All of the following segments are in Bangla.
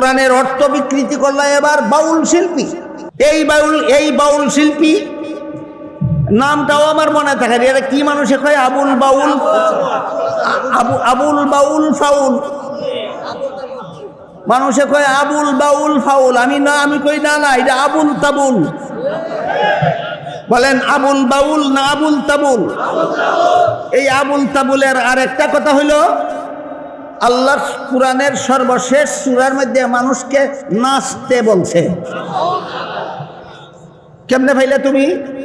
কোরআনের অর্থ বিকৃতি করল এবার বাউল শিল্পী। এই বাউল এই বাউল শিল্পী, নামটাও আমার মনে থাকে এটা কি মানুষে কয়? আবুল বাউল, আবু, আবুল বাউল ফাউল। মানুষে কয়, আবুল বাউল ফাউল। আমি না, আমি কই না না, এটা আবুল তাবুল। বলেন, আবুল বাউল না আবুল তাবুল? এই আবুল তাবুলের আরেকটা কথা হইল আল্লাহ কোরআনের সর্বশেষ সুরার মধ্যে মানুষকে নাচতে বলছে। কেমনে ভাইলে তুমি?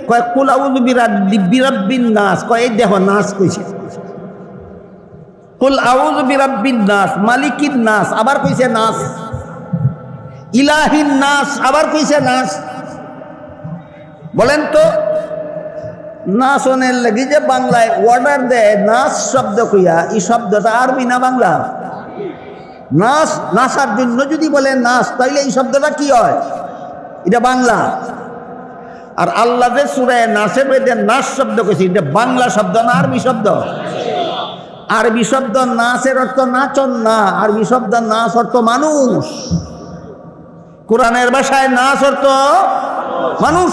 কয়, কুল আউযু বিরাব্বি, বিরাব্বিন নাস। কয়, এই দেখো নাচ কইছে। কুল আউযু বিরাব্বিন নাস। মালিকিন নাস। আবার কইছে নাচ ইলাহিন নাস। আবার কইছে নাচ বলেন তো নাচনের লাগি যে বাংলায় অর্ডার দেয় নাচ শব্দ কইয়া এই শব্দটা আরবি না বাংলা? নাচ নাচার জন্য যদি বলে নাচ তাইলে এই শব্দটা কি হয়? এটা বাংলা। আর আল্লাহ যে সুরায় নাচে বেদে নাচ শব্দ কইছে, এটা বাংলা শব্দ না আরবি শব্দ? আরবি শব্দ নাচের অর্থ নাচন না, আরবি শব্দ নাচ অর্থ মানুষ। কোরআনের ভাষায় নাচ অর্থ মানুষ।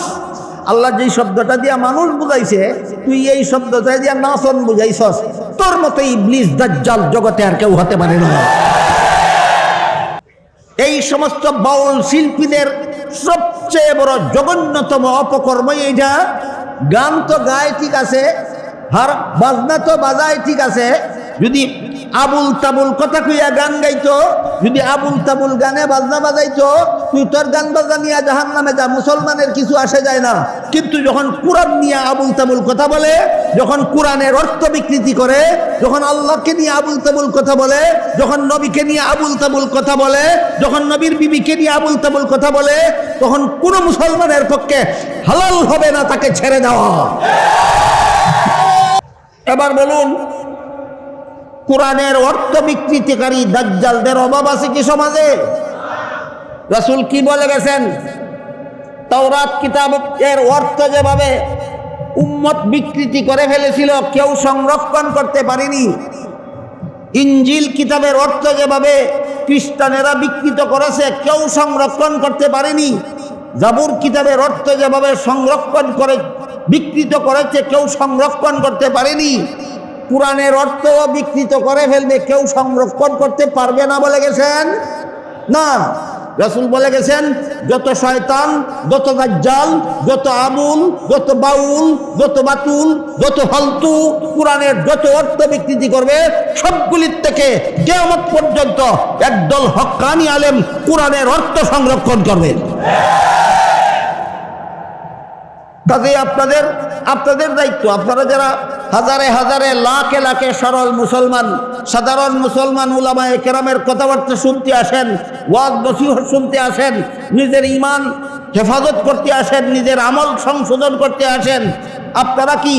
আল্লাহ যেই শব্দটা দিয়া মানুষ বুঝাইছে, তুই এই শব্দটা দিয়া নাচন বুঝাইছস। তোর মতো ইবলিস, দাজ্জাল জগতে আর কেউ হতে পারে না। এই সমস্ত বাউল শিল্পীদের সবচেয়ে বড় জঘন্যতম অপকর্ম এইটা। গান তো গায় ঠিক আছে হার বাজনা তো বাজায় ঠিক আছে। যদি আবুল তাবুল কথা কইয়া গান গাইতো। যদি আবুল তাবুল গানে বাজনা বাজাইতো, তুই তোর গান বাজনা নিয়ে জাহান নামে যা, মুসলমানের কিছু আসে যায় না। কিন্তু যখন কোরআন নিয়ে আবুল তাবুল কথা বলে, যখন কোরআনের অর্থ বিকৃতি করে, যখন আল্লাহকে নিয়ে আবুল তাবুল কথা বলে, যখন নবীকে নিয়ে আবুল তাবুল কথা বলে, যখন নবীর বিবিকে নিয়ে আবুল তাবুল কথা বলে, তখন কোনো মুসলমানের পক্ষে হালাল হবে না তাকে ছেড়ে দেওয়া। এবার বলুন কোরআনের অর্থ বিকৃতিকারী দাজ্জালদের অভাব আছে কি সমাজে? রাসূল কি বলে গেছেন? তাওরাত কিতাব এর অর্থ যেভাবে উম্মত বিকৃতি করে ফেলেছিল, কেউ সংরক্ষণ করতে পারেনি। ইঞ্জিল কিতাবের অর্থ যেভাবে খ্রিস্টানেরা বিকৃত করেছে, কেউ সংরক্ষণ করতে পারেনি। জাবুর কিতাবের অর্থ যেভাবে সংরক্ষণ করে, বিকৃত করেছে, কেউ সংরক্ষণ করতে পারেনি। কোরআনের অর্থ বিকৃত করে ফেলবে, কেউ সংরক্ষণ করতে পারবে না বলে গেছেন? না। রসুল বলে গেছেন, যত শয়তান, যত দাজ্জাল, যত আবুল যত বাউল, যত বাতুল, যত ফালতু, কোরআনের যত অর্থ বিকৃতি করবে, সবগুলির থেকে কেয়ামত পর্যন্ত একদল হক্কানি আলেম কোরআনের অর্থ সংরক্ষণ করবেন কাজে আপনাদের আপনাদের দায়িত্ব। আপনারা যারা হাজারে হাজারে লাখে লাখে সরল মুসলমান, সাধারণ মুসলমান উলামায়ে কেরামের কথাবার্তা শুনতে আসেন ওয়াদ নসিহত শুনতে আসেন, নিজের ইমান হেফাজত করতে আসেন, নিজের আমল সংশোধন করতে আসেন, আপনারা কি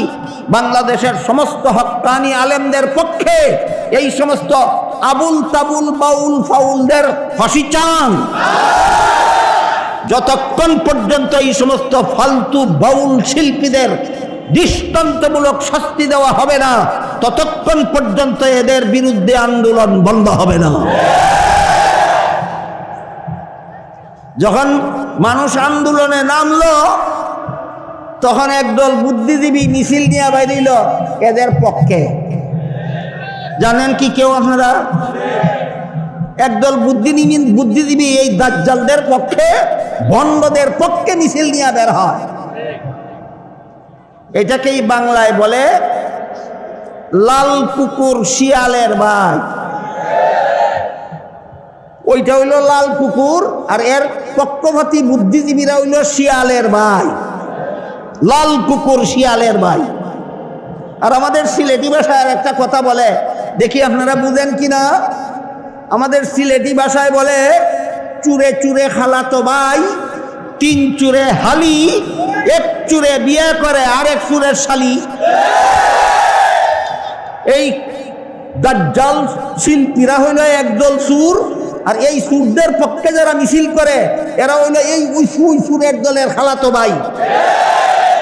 বাংলাদেশের সমস্ত হক্কানি আলেমদের পক্ষে এই সমস্ত আবুল তাবুল বাউল ফাউলদের ফাঁসি চান? যতক্ষণ পর্যন্ত এই সমস্ত ফালতু বাউল শিল্পীদের দৃষ্টান্তমূলক শাস্তি দেওয়া হবে না, ততক্ষণ পর্যন্ত এদের বিরুদ্ধে আন্দোলন বন্ধ হবে না। যখন মানুষ আন্দোলনে নামলো, তখন একদল বুদ্ধিজীবী মিছিল নিয়ে বাইরিল এদের পক্ষে। জানেন কি কেউ আপনারা? একদল বুদ্ধিজীবী বুদ্ধিজীবী এই দাজ্জালদের পক্ষে ভণ্ডদের পক্ষে মিছিল নিয়ে বের হয়। এটাকেই বাংলায় বলে লাল কুকুর শিয়ালের ভাই। ওইটা হইল লাল কুকুর আর এর পক্ষপাতী বুদ্ধিজীবীরা হইল শিয়ালের ভাই। লাল কুকুর শিয়ালের ভাই। আর আমাদের সিলেটি ভাষায় একটা কথা বলে, দেখি আপনারা বুঝেন কিনা? আমাদের সিলেটি ভাষায় বলে চুরে চুরে খালাতো ভাই, তিন চুরে হালি, এক চুরে বিয়ে করে আরেক চুরের শালি। এই দাজ্জাল শিল্পীরা হইল একদল সুর, আর এই সুরদের পক্ষে যারা মিছিল করে, এরা হইল এই ওই সুই সুরের দলের খালাতো ভাই।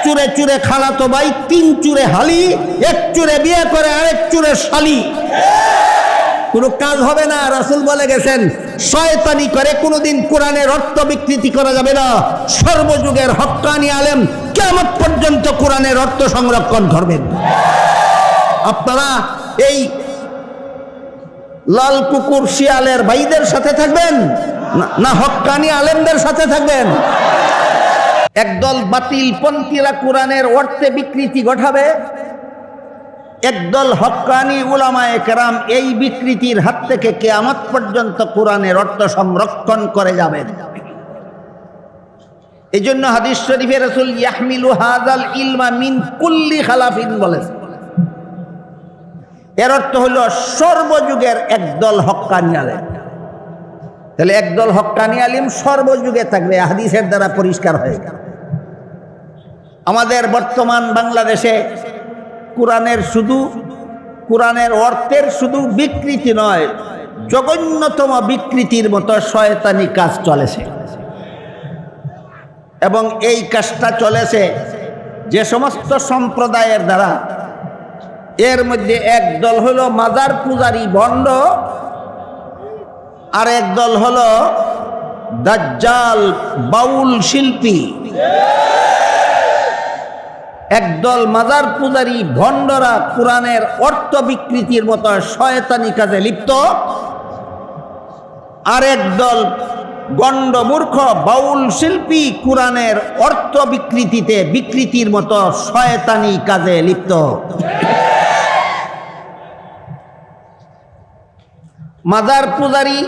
চুরে চুরে খালাতো ভাই, তিন চুরে হালি, এক চুরে বিয়ে করে আরেক চুরে শালি। কোনো কাজ হবে না। রাসুল বলে গেছেন, শয়তানি করে কোনোদিন কোরআনের অর্থ বিকৃতি করা যাবে না। সর্বযুগের হক্কানি আলেম কেমন পর্যন্ত কোরআনের অর্থ সংরক্ষণ করবেন? আপনারা এই লাল কুকুর, শিয়ালের ভাইদের সাথে থাকবেন না- না হক্কানি আলেমদের সাথে থাকবেন? একদল বাতিল পন্থীরা কোরআনের অর্থে বিকৃতি ঘটাবে একদল হক্কানি উলামায় কেরাম এই বিকৃতির হাত থেকে কেয়ামত পর্যন্ত কোরআনের অর্থ সংরক্ষণ করে যাবেন। এই জন্য হাদিস শরীফে রসুল ইয়াহমিলু হাজাল ইলমা মিন কুল্লি খালাফিন বলেছে। এর অর্থ হলো সর্বযুগের একদল হকানি আলেম। তাহলে একদল হক্কানি আলিম সর্বযুগে থাকবে, হাদিসের দ্বারা পরিষ্কার হয়ে আমাদের বর্তমান বাংলাদেশে কোরআনের শুধু, কোরআনের অর্থের শুধু বিকৃতি নয়, জঘন্যতম বিকৃতির মতো শয়তানি কাজ চলেছে। এবং এই কাজটা চলেছে যে সমস্ত সম্প্রদায়ের দ্বারা। এর মধ্যে এক দল হলো মাজার পূজারি ভণ্ড, আর এক দল হলো দাজ্জাল বাউল শিল্পী। একদল মাজার পূজারী ভণ্ডরা কোরআনের অর্থ বিকৃতির মতো শয়তানি কাজে লিপ্ত। আর একদল গণ্ডমূর্খ বাউল শিল্পী কোরআনের অর্থ বিকৃতিতে বিকৃতির মতো শয়তানি কাজে লিপ্ত। মাজার পূজারী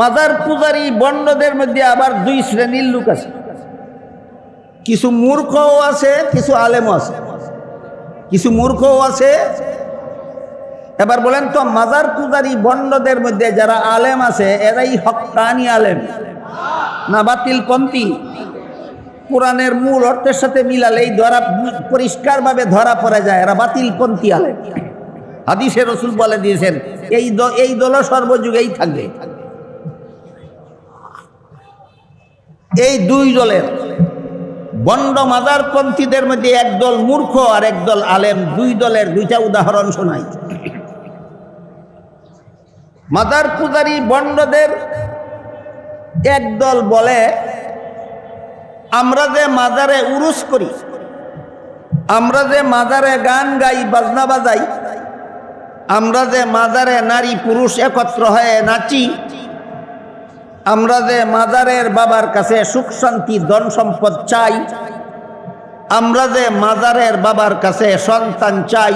মাজার পূজারী বন্ডদের মধ্যে আবার দুই শ্রেণির লোক আছে। কিছু মূর্খও আছে, কিছু আলেমও আছে। কিছু মূর্খও আছে। এবার বলেন তো, মাজার পূজারী বন্ডদের মধ্যে যারা আলেম আছে, এরাই হক্কানি আলেম না বাতিল পন্থী কোরআনের মূল অর্থের সাথে মিলালেই ধরা পরিষ্কারভাবে ধরা পড়ে যায়, এরা বাতিল পন্থী আলেম। হাদিসে রসুল বলে দিয়েছেন, এই এই দল সর্বযুগেই থাকবে। এই দুই দলের বন্ড মাজারপন্থীদের মধ্যে একদল মূর্খ আর একদল আলেম, দুই দলের দুইটা উদাহরণ শোনাই। মাজার পূজারী বন্ডদের একদল বলে, আমরা যে মাজারে উরুস করি, আমরা যে মাজারে গান গাই, বাজনা বাজাই, আমরা যে মাজারে নারী পুরুষ একত্র হয়ে নাচি আমরা যে মাজারের বাবার কাছে সুখ শান্তি, ধন সম্পদ চাই, আমরা যে মাজারের বাবার কাছে সন্তান চাই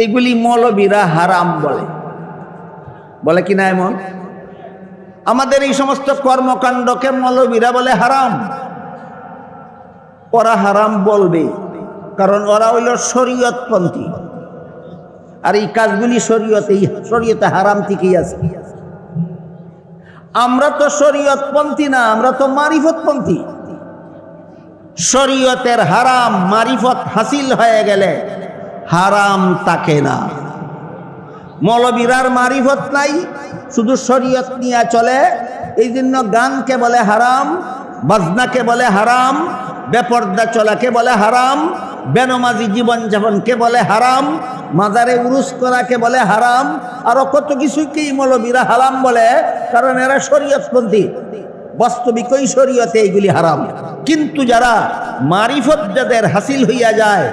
এইগুলি মৌলবীরা হারাম বলে। বলে কি না এমন? আমাদের এই সমস্ত কর্মকাণ্ডকে মৌলবীরা বলে হারাম। ওরা হারাম বলবে, কারণ ওরা হইল শরীয়তপন্থী। আর এই কাজগুলি শরীয়তেই, শরীয়তে হারাম থেকেই আছে। আমরা তো শরীয়তপন্থী না, আমরা তো মারিফতপন্থী। শরীয়তের হারাম মারিফত হাসিল হয়ে গেলে হারাম তাকে না। মৌলবীরার মারিফত নাই, শুধু শরীয়ত নিয়ে চলে। এই জন্য গানকে বলে হারাম, বাজনাকে বলে হারাম, বেপর্দা চলাকে বলে হারাম, বেনমাজি জীবনযাপনকে বলে হারাম, মাজারে উরুস করাকে বলে হারাম, আরও কত কিছুকেই মৌলবীরা হারাম বলে কারণ এরা শরীয়তপন্থী। বাস্তবিকই শরীয়তে এইগুলি হারাম। কিন্তু যারা মারিফত যাদের হাসিল হইয়া যায়,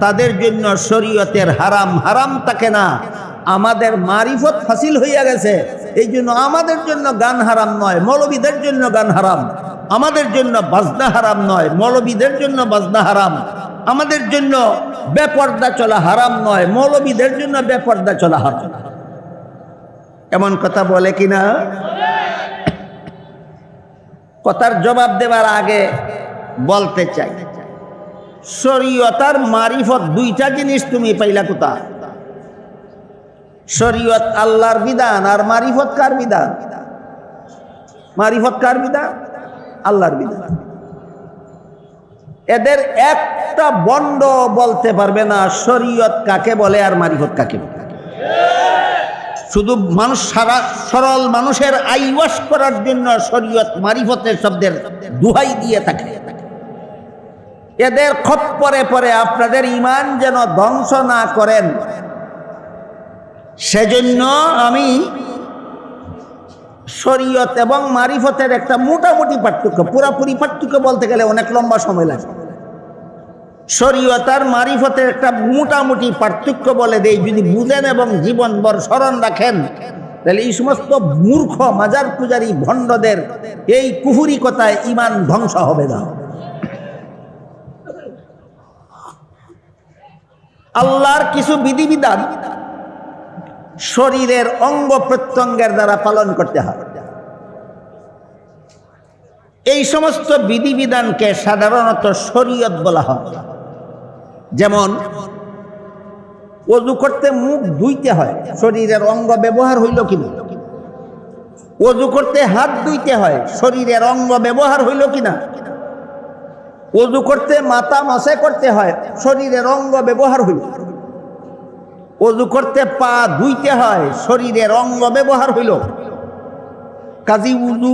তাদের জন্য শরীয়তের হারাম হারাম থাকে না। আমাদের মারিফত হাসিল হইয়া গেছে, এই জন্য আমাদের জন্য গান হারাম নয়, মৌলবীদের জন্য গান হারাম। আমাদের জন্য বাজনা হারাম নয়, মৌলবীদের জন্য বাজনা হারাম। আমাদের জন্য বেপর্দা চলা হারাম নয়, মৌলবীদের জন্য বেপর্দা চলা হারাম। এমন কথা বলে কিনা? কথার জবাব দেওয়ার আগে বলতে চাই। শরীয়তার মারিফত দুইটা জিনিস তুমি পাইলা কোথা শরীয়ত আল্লাহর বিধান আর মারিফত কার বিধান? মারিফত কার বিধান? আল্লাহর বিধান। এদের একটা বন্ড বলতে পারবে না শরীয়ত কাকে বলে আর মারিফত কাকে বলে। শুধু মানুষ সারা সরল মানুষের আইওয়াস করার জন্য শরীয়ত মারিফতের শব্দের দুহাই দিয়ে থাকে। এদের খপ্পরে পরে আপনাদের ইমান যেন ধ্বংস না করেন। সেজন্য আমি শরীয়ত এবং মারিফতের একটা মোটামুটি পার্থক্য, পুরাপুরি পার্থক্য বলতে গেলে অনেক লম্বা সময় লাগে। শরীয়ত আর মারিফতের একটা মোটামুটি পার্থক্য বলে দেয় যদি বুঝেন এবং জীবনভর স্মরণ রাখেন, তাহলে এই সমস্ত মূর্খ মাজার পূজারী ভণ্ডদের এই কুহুরি কথায় ইমান ধ্বংস হবে না। আল্লাহর কিছু বিধিবিধান শরীরের অঙ্গ প্রত্যঙ্গের দ্বারা পালন করতে হয়। এই সমস্ত বিধিবিধানকে সাধারণত শরীয়ত বলা হয়। যেমন, অজু করতে মুখ ধুইতে হয়, শরীরের অঙ্গ ব্যবহার হইল কিনা? অজু করতে হাত ধুইতে হয়, শরীরের অঙ্গ ব্যবহার হইল কিনা? অজু করতে মাথা মাসে করতে হয়, শরীরের অঙ্গ ব্যবহার হইল অজু করতে পা ধুইতে হয়, শরীরের অঙ্গ ব্যবহার হইল কাজী উজু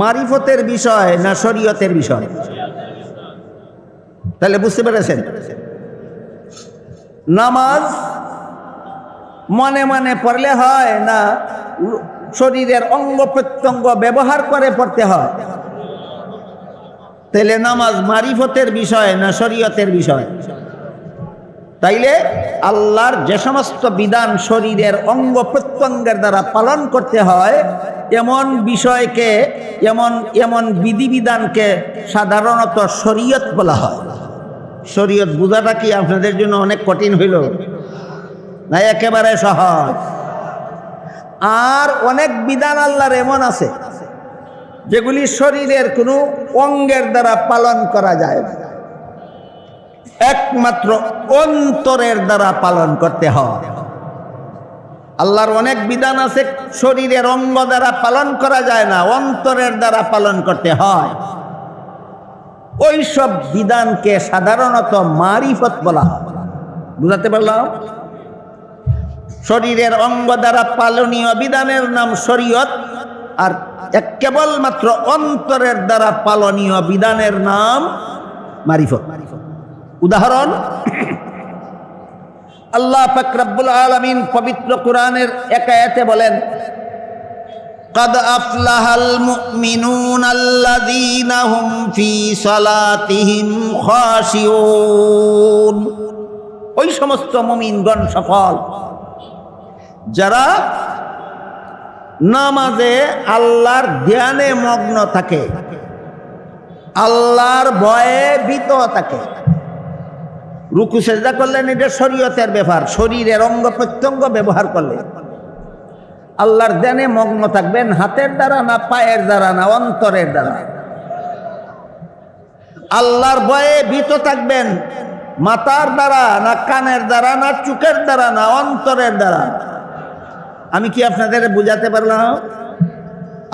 মারিফতের বিষয় না শরীয়তের বিষয়? তাহলে বুঝতে পেরেছেন? নামাজ মনে মনে পড়লে হয় না, শরীরের অঙ্গ প্রত্যঙ্গ ব্যবহার করে পড়তে হয়। তাহলে নামাজ মারিফতের বিষয় না শরীয়তের বিষয়? তাইলে আল্লাহর যে সমস্ত বিধান শরীরের অঙ্গ প্রত্যঙ্গের দ্বারা পালন করতে হয়, এমন বিষয়কে, এমন এমন বিধিবিধানকে সাধারণত শরীয়ত বলা হয়। শরীয়ত বোঝাটা কি আপনাদের জন্য অনেক কঠিন হইল? না, একেবারে সহজ। আর অনেক বিধান আল্লাহর এমন আছে, যেগুলি শরীরের কোনো অঙ্গের দ্বারা পালন করা যায় না। একমাত্র অন্তরের দ্বারা পালন করতে হয়। আল্লাহর অনেক বিধান আছে, শরীরের অঙ্গ দ্বারা পালন করা যায় না, অন্তরের দ্বারা পালন করতে হয়। ওই সব বিধানকে সাধারণত মারিফত বলা বুঝাতে পারলাম? শরীরের অঙ্গ দ্বারা পালনীয় বিধানের নাম শরীয়ত, আর কেবলমাত্র অন্তরের দ্বারা পালনীয় বিধানের নাম মারিফত। উদাহরণ, আল্লাহ ফাকরাবুল আলমিন পবিত্র কোরআনের একায়াতে বলেন قد أفلح المؤمنون الذين هم في صلاتهم خاشعون ওই সমস্ত মুমিনগণ সফল যারা নামাজে আল্লাহর ধ্যানে মগ্ন থাকে আল্লাহর ভয়ে ভীত থাকে রুকু সেজদা করলেন এটা শরীয়তের ব্যাপার শরীরের অঙ্গ প্রত্যঙ্গ ব্যবহার করলেন আল্লাহর ধ্যানে মগ্ন থাকবেন, হাতের দ্বারা না, পায়ের দ্বারা না, অন্তরের দ্বারা। আল্লাহর ভয়ে ভীত থাকবেন মাথার দ্বারা না, কানের দ্বারা না চুকের দ্বারা না, অন্তরের দ্বারা। আমি কি আপনাদের বুঝাতে পারলাম?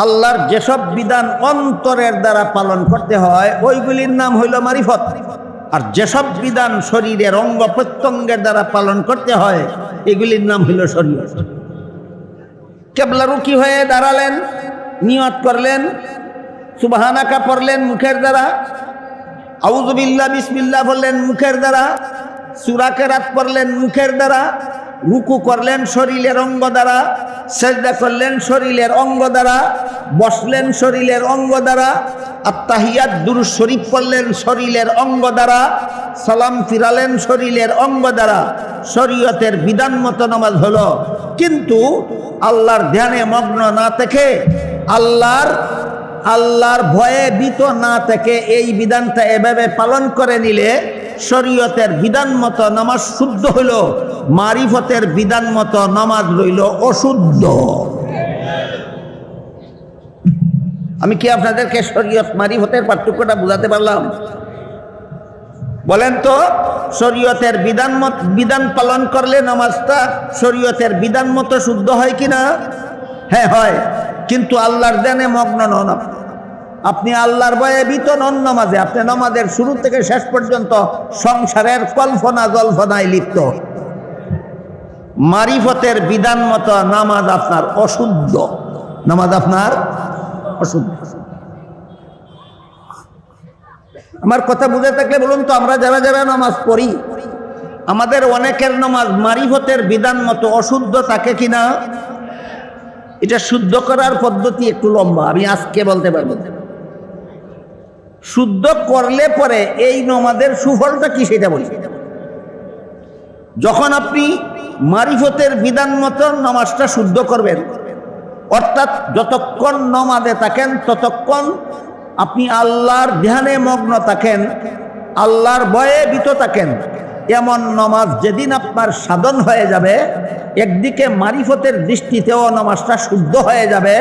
আল্লাহর যেসব বিধান অন্তরের দ্বারা পালন করতে হয়, ওইগুলির নাম হইল মারিফত। আর যেসব বিধান শরীরের অঙ্গ প্রত্যঙ্গের দ্বারা পালন করতে হয়, এগুলির নাম হইল শরীর কেবলারুকি হয়ে দাঁড়ালেন? নিয়ত করলেন? সুবাহানাকা পড়লেন মুখের দ্বারা? আউজবিল্লা বিসমিল্লা বললেন মুখের দ্বারা? সুরাকে রাত পড়লেন মুখের দ্বারা? রুকু করলেন শরীরের অঙ্গ দ্বারা? সেজদা করলেন শরীরের অঙ্গ দ্বারা, বসলেন শরীরের অঙ্গ দ্বারা আত্মাহিয়াত দুরু শরীফ পড়লেন শরীরের অঙ্গ দ্বারা, সালাম ফিরালেন শরীরের অঙ্গ দ্বারা। শরীয়তের বিধান মতো নামাজ হলো। কিন্তু আল্লাহর ধ্যানে মগ্ন না থেকে, আল্লাহর আল্লাহর ভয়ে ভীত না থেকে এই বিধানটা এভাবে পালন করে নিলে শরীয়তের বিধান মতো নামাজ শুদ্ধ হইল, মারিফতের বিধান মতো নামাজ রইল অশুদ্ধ। আমি কি আপনাদেরকে শরীয়ত মারিফতের পার্থক্যটা বুঝাতে পারলাম? বলেন তো, শরীয়তের বিধান মত, বিধান পালন করলে নামাজটা শরীয়তের বিধান মতো শুদ্ধ হয় কিনা? হ্যাঁ হয়। কিন্তু আল্লাহর দেনে মগ্ন নন আপনি। আল্লাহর ভয়ে ভীত নন নামাজে, আপনি নামাজের শুরু থেকে শেষ পর্যন্ত সংসারের কল্পনা জল্পনায় লিপ্ত। মারিফতের বিধান মতো নামাজ আপনার অশুদ্ধ। নামাজ আপনার অশুদ্ধ। আমার কথা বুঝে থাকলে বলুন তো, আমরা যারা যারা নামাজ পড়ি, আমাদের অনেকের নামাজ মারিফতের বিধান মতো অশুদ্ধ থাকে কিনা? এটা শুদ্ধ করার পদ্ধতি একটু লম্বা, আমি আজকে বলতে পারব। শুদ্ধ করলে পরে এই নমাদের সুফলটা কি সেটা বলি। যখন আপনি মারিফতের বিধান মতো নমাজটা শুদ্ধ করবেন, অর্থাৎ যতক্ষণ নমাদে থাকেন ততক্ষণ আপনি আল্লাহর ধ্যানে মগ্ন থাকেন, আল্লাহর ভয়ে ভীত থাকেন এমন নমাজ যেদিন আপনার সাধন হয়ে যাবে, একদিকে মারিফতের দৃষ্টিতেও নামাজটা শুদ্ধ হয়ে যাবে,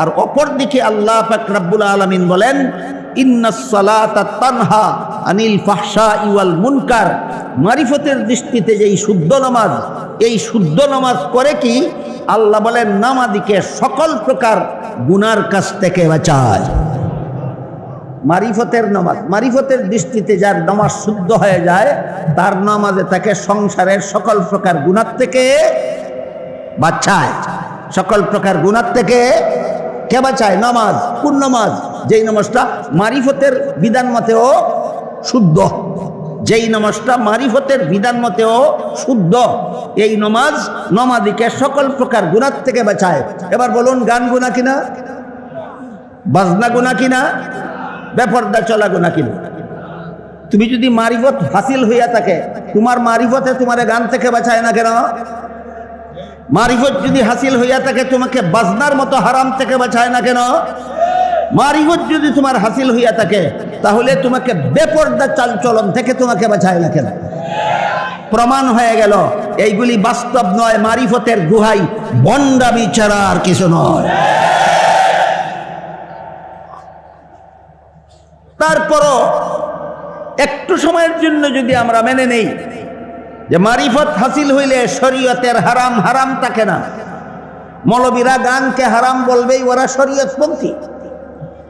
আর অপর দিকে আল্লাহ পাক রাব্বুল আলামিন বলেন তানহা আনিল ফাহশা ইওয়াল মুনকার। মারিফতের দৃষ্টিতে যেই শুদ্ধ নামাজ, এই শুদ্ধ নামাজ করে কি? আল্লাহ বলেন নামাদিকে সকল প্রকার গুনার কাছ থেকে বাঁচায়। মারিফতের নামাজ। মারিফতের দৃষ্টিতে যার নামাজ শুদ্ধ হয়ে যায়, তার নামাজে তাকে সংসারের সকল প্রকার গুণার থেকে বাচ্চায় সকল প্রকার গুণার থেকে কে বাঁচায়? নামাজ, কোন নামাজ? যেই নামাজটা মারিফতের বিধান মতেও শুদ্ধ। যেই নামাজটা মারিফতের বিধান মতেও শুদ্ধ, এই নমাজ নমাদিকে সকল প্রকার গুণার থেকে বাঁচায়। এবার বলুন, গান গুণা কিনা? বাজনা গুণা কিনা? বেপর্দা চলা গুণা কিনা তুমি যদি মারিফত হাসিল হইয়া থাকে, তোমার মারিফতে তোমার গান থেকে বাঁচায় না কেন? মারিফত যদি হাসিল হইয়া থাকে, তোমাকে বাজনার মতো হারাম থেকে বাঁচায় না কেন? মারিফত যদি তোমার হাসিল হইয়া থাকে, তাহলে তোমাকে বেপর্দা চালচলন থেকে তোমাকে বাঁচায় না কেন? প্রমাণ হয়ে গেল, এইগুলি বাস্তব নয়, মারিফতের গুহাই বন্ডামি ছাড়া আর কিছু নয়। তারপরও একটু সময়ের জন্য যদি আমরা মেনে নেই যে মারিফত হাসিল হইলে শরীয়তের হারাম হারাম থাকে না। মৌলবীরা গানকে হারাম বলবেই ওরা শরীয়তপন্থী।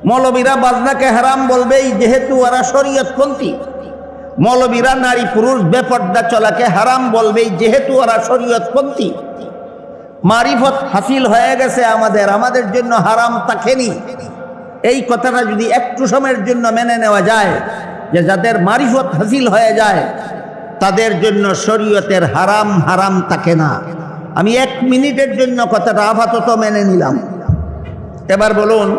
মৌলবীরা বাজনাকে হারাম বলবেই যেহেতু ওরা শরীয়তপন্থী। মৌলবীরা নারী পুরুষ বেপর্দা চলাকে হারাম বলবেই যেহেতু ওরা শরীয়তপন্থী। মারিফত হাসিল হয়ে গেছে আমাদের আমাদের জন্য হারাম থাকেনি। এই কথাটা যদি একটু সময়ের জন্য মেনে নেওয়া যায়, যে যাদের মারিফত হাসিল হয়ে যায়, তাদের জন্য শরীয়তের হারাম হারাম থাকে না। আমি এক মিনিটের জন্য কথাটা আপাতত মেনে নিলাম। এবার বলুন,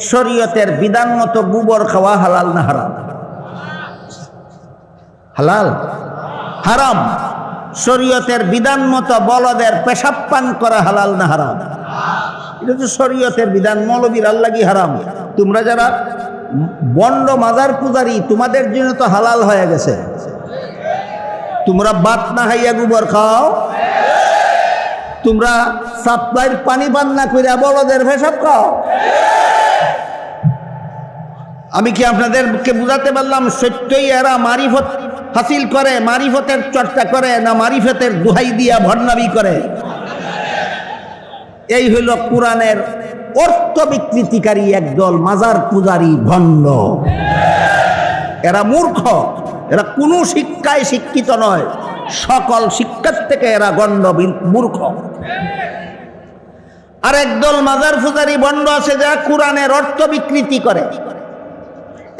শরীয়তের বিধান মতো গোবর খাওয়া হালাল না হারাম? হালাল? হারাম। শরীয়তের বিধান মতো বলদের পেশাব পান করা হালাল না হারাম? এটা তো শরীয়তের বিধান, মৌলবীর আল্লাহি হারাম। তোমরা যারা বন্ড মাজার পূজারি, তোমাদের জন্য তো হালাল হয়ে গেছে। তোমরা বাত না খাইয়া গোবর খাও। তোমরা সাপ্লাইয়ের পানি পান না কইরা বলদের ভেসব খাও। আমি কি আপনাদেরকে বুঝাতে পারলাম, সত্যই এরা মারিফত হাসিল করে, মারিফতের চর্চা করে না মারিফতের দোহাই দিয়া ভণ্ডামি করে? এই হইল কোরআনের অর্থ বিকৃতিকারী একদল মাজার পূজারী ভণ্ড। এরা মূর্খ, এরা কোনো শিক্ষায় শিক্ষিত নয়, সকল শিক্ষার থেকে এরা গণ্ড মূর্খ। আর একদল মাজার পূজারী বন্ড আছে যারা কোরআনের অর্থ বিকৃতি করে।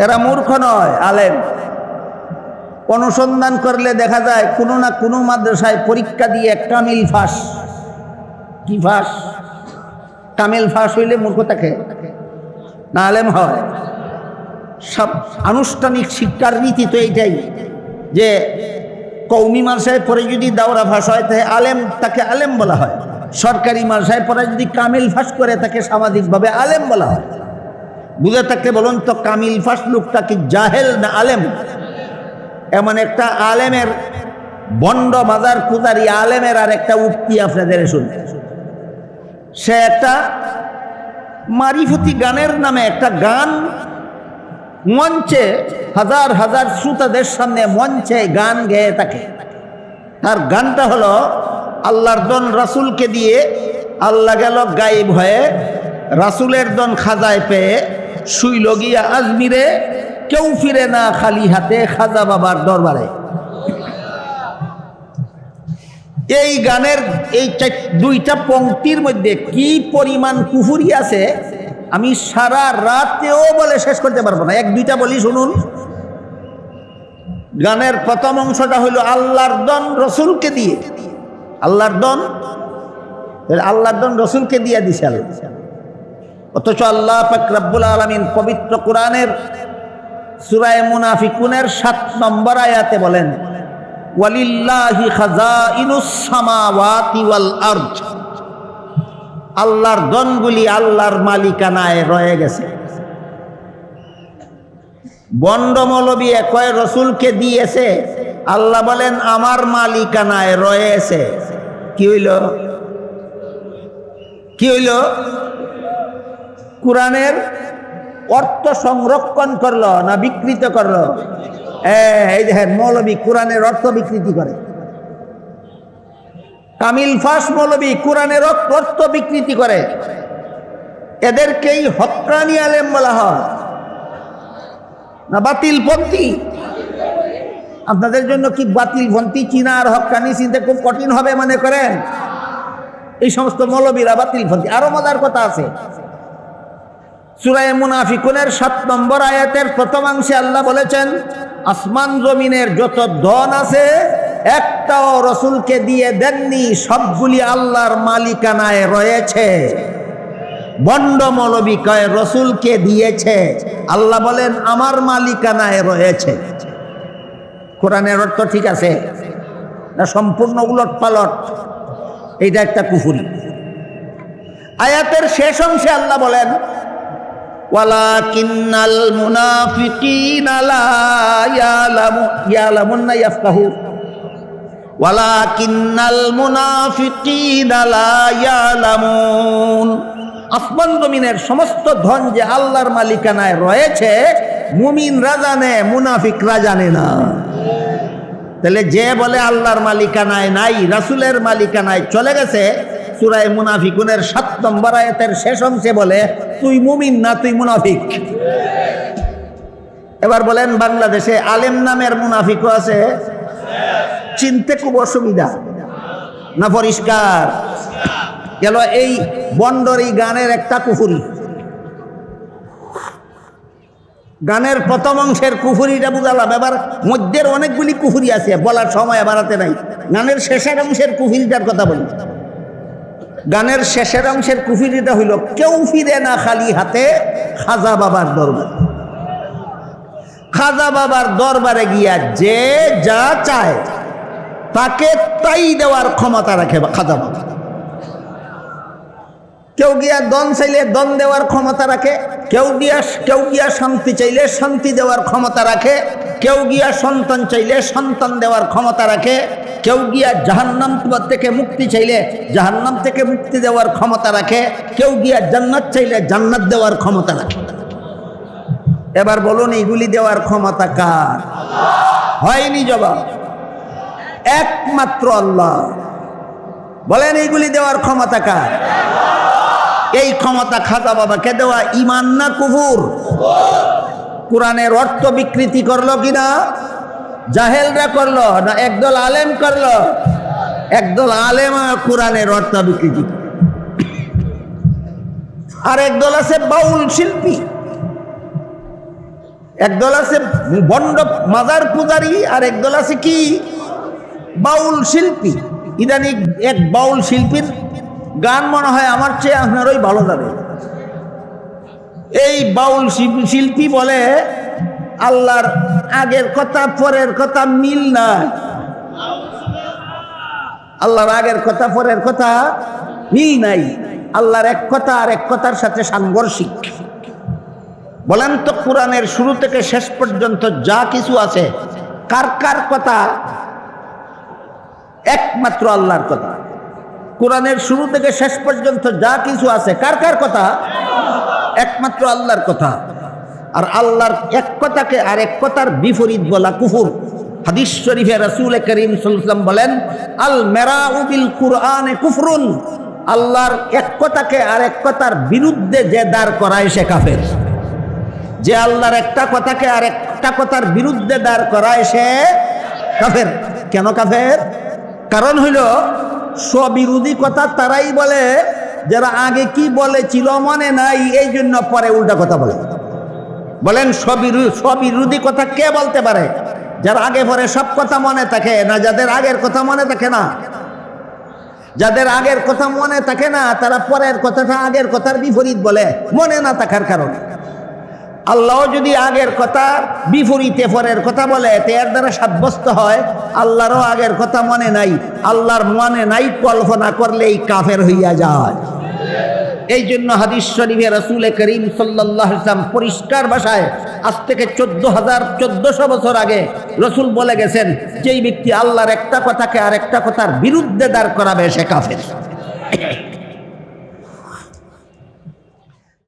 এরা মূর্খ নয়, আলেম। অনুসন্ধান করলে দেখা যায় কোনো না কোনো মাদ্রাসায় পরীক্ষা দিয়ে কামিল ফাঁস। কি ফাঁস কামিল ফাঁস হইলে মূর্খ থাকে না আলেম হয়। সব আনুষ্ঠানিক শিক্ষার নীতি তো এইটাই যে কৌমি মালসায় পরে যদি দাওরা ফাঁস হয়, তাহলে আলেম তাকে আলেম বলা হয়। সরকারি মালসায় পরে যদি কামিল ফাঁস করে, তাকে সামাজিকভাবে আলেম বলা হয়। বুঝে থাকতে বলুন তো, কামিল ফাঁস লোকটা কি জাহেল না আলেম? এমন একটা আলেমের বন্ড বাজার পূজারি আলেমের আর একটা উক্তি আপনাদের শুনতে সে একটা মারিফতি গানের নামে একটা গান মঞ্চে হাজার হাজার শ্রোতাদের সামনে মঞ্চে গান গেয়ে থাকে। তার গানটা হলো, আল্লাহর দন রাসুলকে দিয়ে আল্লাহ গেল গায়েব হয়ে, রাসুলের দন খাজায় পেয়ে শুইল গিয়া আজমিরে, কেউ ফিরে না খালি হাতে খাজা বাবার দরবারে। এই গানের এই দুইটা পংক্তির মধ্যে কি পরিমাণ কুফুরি আছে, আমি সারা রাতেও বলে শেষ করতে পারব না। এক, দুইটা বলি শুনুন। গানের প্রথম অংশটা হইল আল্লাহর দন রসুলকে দিয়ে। আল্লাহর দন? আল্লাহর দন রসুলকে দিয়ে দিছে আল্লাহ। অথচ আল্লাহ পাক রব্বুল আলমিন পবিত্র কোরআনের সুরায় মুনাফিকুনের সাত নম্বর আয়াতে বলেন ওয়ালিল্লাহি আল্লাহর দনগুলি আল্লাহর মালিকানায় রয়ে গেছে। বন্ড মৌলবী কয় রসুলকে দিয়েছে। আল্লাহ বলেন, আমার মালিকানায় রয়েছে। কি হইল? কি হইল? কোরআনের অর্থ সংরক্ষণ করল না বিকৃত করল? এই দেখেন মৌলবী কোরআনের অর্থ বিকৃতি করে। কামিল ফাস মৌলবী কোরআনের অর্থ বিকৃতি করে। এদেরকেই হক্কানি আলেম বলা হয়। না বাতিল পন্থী আপনাদের জন্য কি বাতিল পন্থী চীনা আর হক্কানি চিনতে খুব কঠিন হবে মনে করেন? এই সমস্ত মৌলবীরা বাতিল পন্থী আরও মজার কথা আছে। সুরায় মুনাফিকুনের সাত নম্বর আয়াতের প্রথমাংশে আল্লাহ বলেছেন, আসমান জমিনের যত ধন আছে, একটাও রসুলকে দিয়ে দেননি, সবগুলি আল্লাহর মালিকানায় রয়েছে। বন্ড মৌলবী রসুলকে দিয়েছে। আল্লাহ বলেন, আমার মালিকানায় রয়েছে। কোরআনের অর্থ ঠিক আছে? না সম্পূর্ণ উলট পালট এইটা একটা কুফুরি। আয়াতের শেষ অংশে আল্লাহ বলেন ওয়ালাকিন্নাল মুনাফিকিনা লা ইয়ালামু ইয়ালামুন না ইয়াফকাহু ওয়ালাকিন্নাল মুনাফিকিনা লা ইয়ালামুন। আসমান জমিনের সমস্ত ধন যে আল্লাহর মালিকানায় রয়েছে মুমিনরা জানে মুনাফিকরা জানে না। তাহলে যে বলে আল্লাহর মালিকানায় নাই, রাসুলের মালিকানায় চলে গেছে সুরায় মুনাফিকুনের সাত নম্বর আয়াতের শেষ অংশে বলে, তুই মুমিন না, তুই মুনাফিক? এবার বলেন, বাংলাদেশে আলেম নামের মুনাফিকও আছে? চিনতে খুব অসুবিধা। না পরিষ্কার? গেল এই বন্ডর গানের একটা কুফুরি। গানের প্রথম অংশের কুফুরিটা বুঝালাম, এবার মধ্যের অনেকগুলি কুফুরি আছে, বলার সময় বাড়াতে নাই। গানের শেষের অংশের কুফুরিটার কথা বলি। গানের শেষের অংশের কুফিরিটা হইল, কেউ ফিরে না খালি হাতে খাজা বাবার দরবার। খাজা বাবার দরবারে গিয়া যে যা চায়, তাকে তাই দেওয়ার ক্ষমতা রাখে খাজা বাবা। কেউ গিয়া দন চাইলে দন দেওয়ার ক্ষমতা রাখে, কেউ গিয়া কেউ গিয়া শান্তি চাইলে শান্তি দেওয়ার ক্ষমতা রাখে, কেউ গিয়া সন্তান চাইলে সন্তান দেওয়ার ক্ষমতা রাখে, কেউ গিয়া জাহান্নাম থেকে মুক্তি চাইলে জাহান্নাম থেকে মুক্তি দেওয়ার ক্ষমতা রাখে, কেউ গিয়া জান্নাত চাইলে জান্নাত দেওয়ার ক্ষমতা রাখে। এবার বলুন, এইগুলি দেওয়ার ক্ষমতা কার? হয়নি জবাব। একমাত্র আল্লাহ। বলেন, এইগুলি দেওয়ার ক্ষমতা কার? এই ক্ষমতা খাজা বাবাকে দেওয়া ইমান না কুফুর? কোরআনের অর্থ বিকৃতি করল কিনা? জাহেলরা করল না একদল আলেম করল? একদল আলেম কোরআনের অর্থ বিকৃতি। আর একদল আছে বাউল শিল্পী। একদল আছে বন্ড মাজার পূজারি, আর একদল আছে কি? বাউল শিল্পী। ইদানিং এক বাউল শিল্পীর গান মনে হয় আমার চেয়ে আপনারই ভালো যাবে এই বাউল শিল্পী বলে, আল্লাহর আগের কথা, পরের কথা মিল না আল্লাহর আগের কথা, পরের কথা মিল নাই। আল্লাহর এক কথা আর এক কথার সাথে সাংঘর্ষিক। বলেন তো কোরআনের শুরু থেকে শেষ পর্যন্ত যা কিছু আছে, কার কার কথা? একমাত্র আল্লাহর কথা। কোরআনের শুরু থেকে শেষ পর্যন্ত যা কিছু আছে, কার কার কথা? একমাত্র আল্লাহর কথা। আর আল্লাহর এক কথাকে আর এক কথার বিপরীত বলা কুফুর। হাদিস শরীফে রাসূল করিম সাল্লাল্লাহু বলেন, আল মেরাউবিল কুরআনে কুফরুন। আল্লাহর এক কথাকে আর এক কথার বিরুদ্ধে যে দাঁড় করায় সে কাফের। যে আল্লাহর একটা কথাকে আর একটা কথার বিরুদ্ধে দাঁড় করায় সে কাফের। কেন কাফের? কারণ হইল স্ববিরোধী কথা তারাই বলে, যারা আগে কি বলেছিল মনে নাই, এই জন্য পরে উল্টা কথা বলে। বলেন, স্ববিরোধী স্ববিরোধী কথা কে বলতে পারে? যারা আগে পরে সব কথা মনে থাকে না, যাদের আগের কথা মনে থাকে না। যাদের আগের কথা মনে থাকে না, তারা পরের কথাটা আগের কথার বিপরীত বলে, মনে না থাকার কারণে। আল্লাহ যদি আগের কথা বিপরীতে পরের কথা বলে এর দ্বারা সাব্যস্ত হয়, আল্লাহরও আগের কথা মনে নাই, আল্লাহর মনে নাই, কল্পনা করলেই কাফের হইয়া যায়। এই জন্য হাদিস শরীফে রসুল করিম সাল্লাহ ইসলাম পরিষ্কার ভাষায় আজ থেকে চোদ্দ হাজার চোদ্দশো বছর আগে রসুল বলে গেছেন, যেই ব্যক্তি আল্লাহর একটা কথাকে আর একটা কথার বিরুদ্ধে দাঁড় করাবে, সে কাফের।